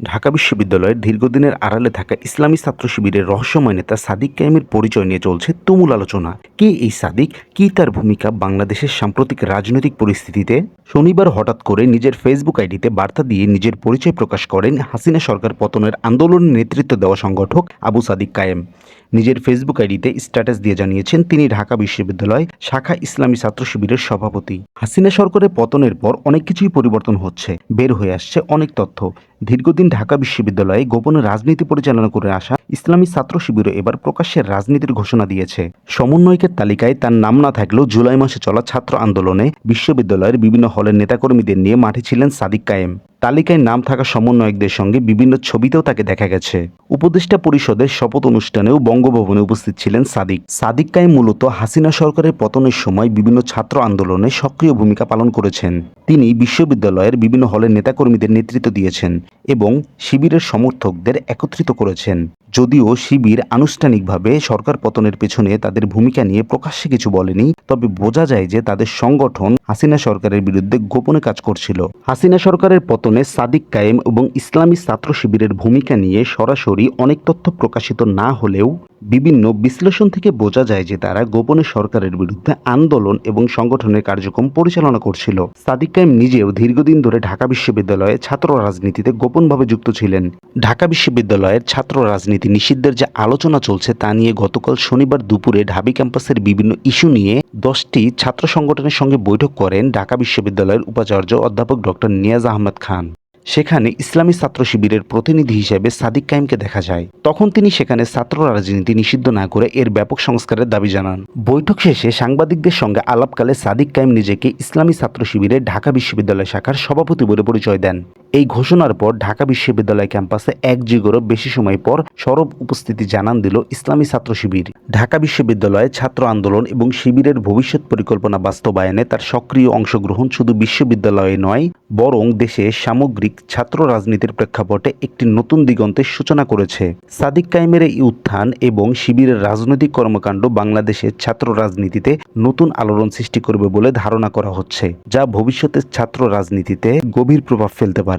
ঢাকা বিশ্ববিদ্যালয়ের দীর্ঘদিনের আড়ালে থাকা ইসলামী ছাত্র শিবিরের রহস্যময় নেতা সাদিক কায়েমের পরিচয় নিয়ে চলছে তুমুল আলোচনা। কে এই সাদিক? কি তার ভূমিকা? বাংলাদেশের সাম্প্রতিক রাজনৈতিক পরিস্থিতিতে? শনিবার হঠাৎ করে নিজের ফেসবুক আইডিতে বার্তা দিয়ে নিজের পরিচয় প্রকাশ করেন হাসিনা সরকার পতনের আন্দোলনে নেতৃত্ব দেওয়া সংগঠক আবু সাদিক কায়েম। নিজের ফেসবুক আইডিতে স্ট্যাটাস দিয়ে জানিয়েছেন, তিনি ঢাকা বিশ্ববিদ্যালয় শাখা ইসলামী ছাত্র শিবিরের সভাপতি। হাসিনা সরকারের পতনের পর অনেক কিছুই পরিবর্তন হচ্ছে। বের হয়ে আসছে অনেক তথ্য। দীর্ঘদিন ঢাকা বিশ্ববিদ্যালয়ে গোপনে রাজনীতি পরিচালনা করে আসা ইসলামী ছাত্র শিবিরও এবার প্রকাশ্যে রাজনীতির ঘোষণা দিয়েছে। সমন্বয়কের তালিকায় তার নাম না থাকলেও জুলাই মাসে চলা ছাত্র আন্দোলনে বিশ্ববিদ্যালয়ের বিভিন্ন হলের নেতাকর্মীদের নিয়ে মাঠে ছিলেন সাদিক কায়েম। তালিকায় নাম থাকা সমন্বয়কদের সঙ্গে বিভিন্ন ছবিতেও তাকে দেখা গেছে। উপদেষ্টা পরিষদের শপথ অনুষ্ঠানেও বঙ্গভবনে উপস্থিত ছিলেন সাদিক। সাদিক কায়েম মূলত হাসিনা সরকারের পতনের সময় বিভিন্ন ছাত্র আন্দোলনে সক্রিয় ভূমিকা পালন করেছেন। তিনি বিশ্ববিদ্যালয়ের বিভিন্ন হলের নেতাকর্মীদের নেতৃত্ব দিয়েছেন এবং শিবিরের সমর্থকদের একত্রিত করেছেন। যদিও শিবির আনুষ্ঠানিকভাবে সরকার পতনের পেছনে তাদের ভূমিকা নিয়ে প্রকাশ্যে কিছু বলেনি, তবে বোঝা যায় যে তাদের সংগঠন হাসিনা সরকারের বিরুদ্ধে গোপনে কাজ করছিল। হাসিনা সরকারের পতনে সাদিক কায়েম এবং ইসলামী ছাত্র শিবিরের ভূমিকা নিয়ে সরাসরি অনেক তথ্য প্রকাশিত না হলেও বিভিন্ন বিশ্লেষণ থেকে বোঝা যায় যে তারা গোপনে সরকারের বিরুদ্ধে আন্দোলন এবং সংগঠনের কার্যক্রম পরিচালনা করছিল। সাদিক কায়েম নিজেও দীর্ঘদিন ধরে ঢাকা বিশ্ববিদ্যালয়ে ছাত্র রাজনীতিতে গোপনভাবে যুক্ত ছিলেন। ঢাকা বিশ্ববিদ্যালয়ের ছাত্র রাজনীতি নিষিদ্ধের যে আলোচনা চলছে তা নিয়ে গতকাল শনিবার দুপুরে ঢাবি ক্যাম্পাসের বিভিন্ন ইস্যু নিয়ে দশটি ছাত্র সংগঠনের সঙ্গে বৈঠক করেন ঢাকা বিশ্ববিদ্যালয়ের উপাচার্য অধ্যাপক ডক্টর নিয়াজ আহমেদ খান। সেখানে ইসলামী ছাত্র শিবিরের প্রতিনিধি হিসেবে সাদিক কায়েমকে দেখা যায়। তখন তিনি সেখানে ছাত্র রাজনীতি নিষিদ্ধ না করে এর ব্যাপক সংস্কারের দাবি জানান। বৈঠক শেষে সাংবাদিকদের সঙ্গে আলাপকালে সাদিক কাইম নিজেকে ইসলামী ছাত্র শিবিরের ঢাকা বিশ্ববিদ্যালয় শাখার সভাপতি বলে পরিচয় দেন। এই ঘোষণার পর ঢাকা বিশ্ববিদ্যালয় ক্যাম্পাসে এক যুগেরও বেশি সময় পর সরব উপস্থিতি জানান দিল ইসলামী ছাত্র শিবির। ঢাকা বিশ্ববিদ্যালয়ে ছাত্র আন্দোলন এবং শিবিরের ভবিষ্যৎ পরিকল্পনা বাস্তবায়নে তার সক্রিয় অংশগ্রহণ শুধু বিশ্ববিদ্যালয়ে নয়, বরং দেশে সামগ্রিক ছাত্র রাজনীতির প্রেক্ষাপটে একটি নতুন দিগন্তের সূচনা করেছে। সাদিক কাইমের এই উত্থান এবং শিবিরের রাজনৈতিক কর্মকাণ্ড বাংলাদেশের ছাত্র রাজনীতিতে নতুন আলোড়ন সৃষ্টি করবে বলে ধারণা করা হচ্ছে, যা ভবিষ্যতের ছাত্র রাজনীতিতে গভীর প্রভাব ফেলতে পারে।